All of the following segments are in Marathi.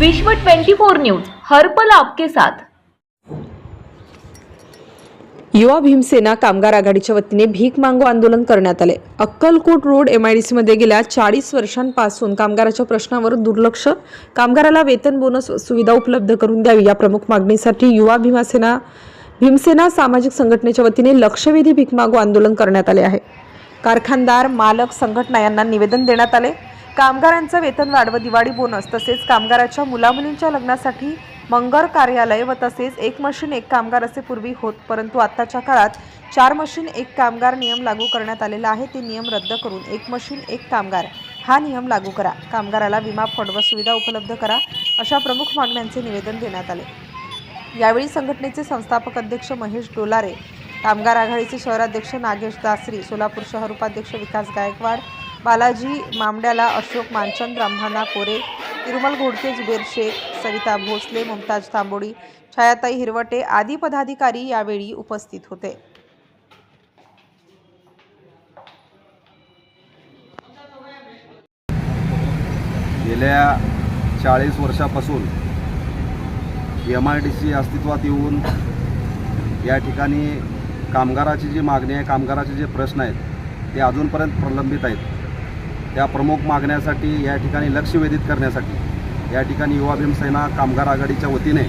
विश्व 24 न्यूज हर्पल आपके साथ. युवा भीमसेना कामगार आघाडीच्या वतीने भीक मागो आंदोलन करण्यात आले. Akkalkot road M I D सीमध्ये गेल्या चाळीस वर्षांपासून कामगाराच्या प्रश्नावर दुर्लक्ष कामगाराला वेतन बोनस सुविधा उपलब्ध करून द्यावी या प्रमुख मागणीसाठी युवा भीमासेना भीमसेना सामाजिक संघटनेच्या वतीने लक्षवेधी भीक मागो आंदोलन करण्यात आले आहे. कारखानदार मालक संघटना यांना निवेदन देण्यात आले. कामगारांचं वेतन वाढ व दिवाळी बोनस तसेच कामगाराच्या मुलामुलींच्या लग्नासाठी मंगर कार्यालय व तसेच एक मशीन एक कामगार असे पूर्वी होत परंतु आत्ताच्या काळात चार मशीन एक कामगार नियम लागू करण्यात आलेला आहे. ते नियम रद्द करून एक मशीन एक कामगार हा नियम लागू करा. कामगाराला विमा फंड व सुविधा उपलब्ध करा अशा प्रमुख मागण्यांचे निवेदन देण्यात आले. यावेळी संघटनेचे संस्थापक अध्यक्ष महेश डोलारे कामगार आघाडीचे शहराध्यक्ष नागेश दासरी सोलापूर शहर उपाध्यक्ष विकास गायकवाड बालाजी मामड्याला अशोक मानचंद रंभाना कोरे तिरुमल घोडके जुबेर शेख सविता भोसले मुमताज तांबोडी छायाताई हिरवटे आदी पदाधिकारी यावेळी उपस्थित होते. गेल्या चाळीस वर्षापासून एम आय डी सी अस्तित्वात येऊन या ठिकाणी कामगाराची जी मागणी आहे कामगाराचे जे प्रश्न आहेत ते अजूनपर्यंत प्रलंबित आहेत. त्या प्रमुख मागण्यासाठी या ठिकाणी लक्ष वेधित करण्यासाठी या ठिकाणी युवा भीमसेना कामगार आघाडीच्या वतीने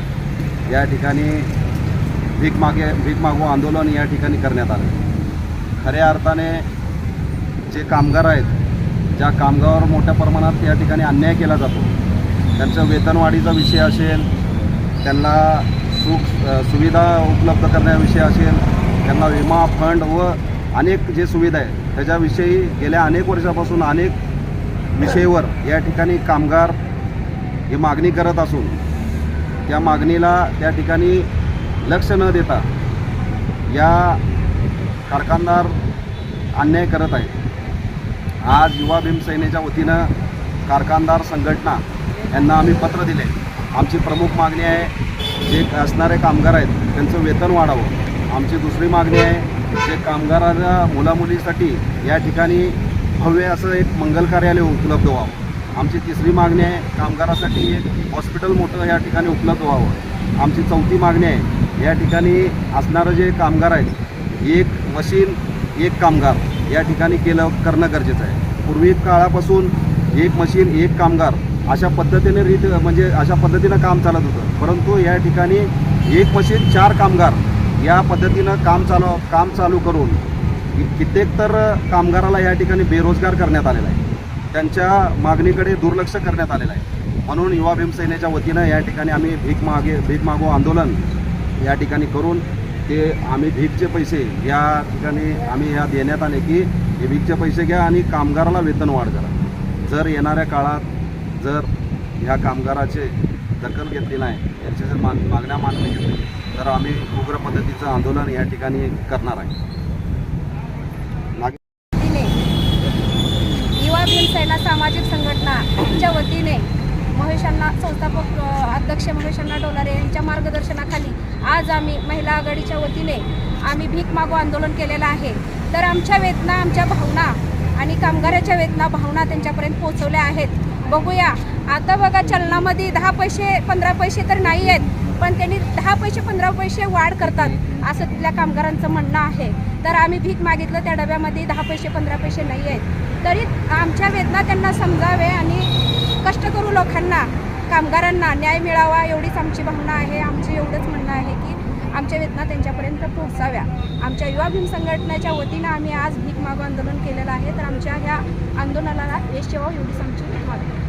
या ठिकाणी भीक मागे भीक मागो आंदोलन या ठिकाणी करण्यात आलं. खऱ्या अर्थाने जे कामगार आहेत ज्या कामगारावर मोठ्या प्रमाणात या ठिकाणी अन्याय केला जातो त्यांचं वेतनवाढीचा विषय असेल त्यांना सुख सुविधा उपलब्ध करण्याविषयी असेल त्यांना विमा फंड व अनेक जे सुविधा आहेत त्याच्याविषयी गेल्या अनेक वर्षापासून अनेक विषयवर या ठिकाणी कामगार ही मागणी करत असून त्या मागणीला त्या ठिकाणी लक्ष न देता या कारखानदार अन्याय करत आहेत. आज युवा भीमसेनेच्या वतीनं कारखानदार संघटना यांना आम्ही पत्र दिले. आमची प्रमुख मागणी आहे जे असणारे कामगार आहेत त्यांचं वेतन वाढावं. आमची दुसरी मागणी आहे जे कामगारांना मुलामुलीसाठी या ठिकाणी भव्य असं एक मंगल कार्यालय उपलब्ध व्हावं. आमची तिसरी मागणी आहे कामगारासाठी एक हॉस्पिटल मोठं या ठिकाणी उपलब्ध व्हावं. आमची चौथी मागणी आहे या ठिकाणी असणारं जे कामगार आहेत एक मशीन एक कामगार या ठिकाणी केलं करणं गरजेचं आहे. पूर्वी काळापासून एक मशीन एक कामगार अशा पद्धतीने रीत म्हणजे अशा पद्धतीनं काम चालत होतं. परंतु या ठिकाणी एक मशीन चार कामगार या पद्धतीनं काम चालू काम चालू करून कित्येक तर कामगाराला या ठिकाणी बेरोजगार करण्यात आलेला आहे. त्यांच्या मागणीकडे दुर्लक्ष करण्यात आलेलं आहे. म्हणून युवा भीमसेनेच्या वतीनं या ठिकाणी आम्ही भीक मागे भीक मागो आंदोलन या ठिकाणी करून ते आम्ही भीकचे पैसे या ठिकाणी आम्ही ह्या देण्यात आले की हे भीकचे पैसे घ्या आणि कामगाराला वेतन वाढ करा. जर येणाऱ्या काळात जर ह्या कामगाराचे दखल घेतली नाही यांच्या जर मान मागण्या मानल्या घेतली तर आम्ही उग्र पद्धतीचं आंदोलन या ठिकाणी करणार आहे. युवा भीमसेना सामाजिक संघटनाच्या वतीने महेशांना संस्थापक अध्यक्ष महेशांना डोलारे यांच्या मार्गदर्शनाखाली आज आम्ही महिला आघाडीच्या वतीने आम्ही भीक मागो आंदोलन केलेलं आहे. तर आमच्या वेदना आमच्या भावना आणि कामगाराच्या वेदना भावना त्यांच्यापर्यंत पोहोचवल्या आहेत. बघूया. आता बघा चलनामध्ये दहा पैसे पंधरा पैसे तर नाही आहेत. पण त्यांनी दहा पैसे पंधरा पैसे वाढ करतात असं तिथल्या कामगारांचं म्हणणं आहे. तर आम्ही भीक मागितलं त्या डब्यामध्ये दहा पैसे पंधरा पैसे नाही आहेत. तरी आमच्या वेदना त्यांना समजावे आणि कष्टकरू लोकांना कामगारांना न्याय मिळावा एवढीच आमची भावना आहे. आमचं एवढंच म्हणणं आहे की आमच्या वेदना त्यांच्यापर्यंत पोहोचाव्या. आमच्या युवा भीम संघटनेच्या वतीनं आम्ही आज भीक मागो आंदोलन केलेलं आहे. तर आमच्या ह्या आंदोलनाला यश यावं एवढीच आमची मागणी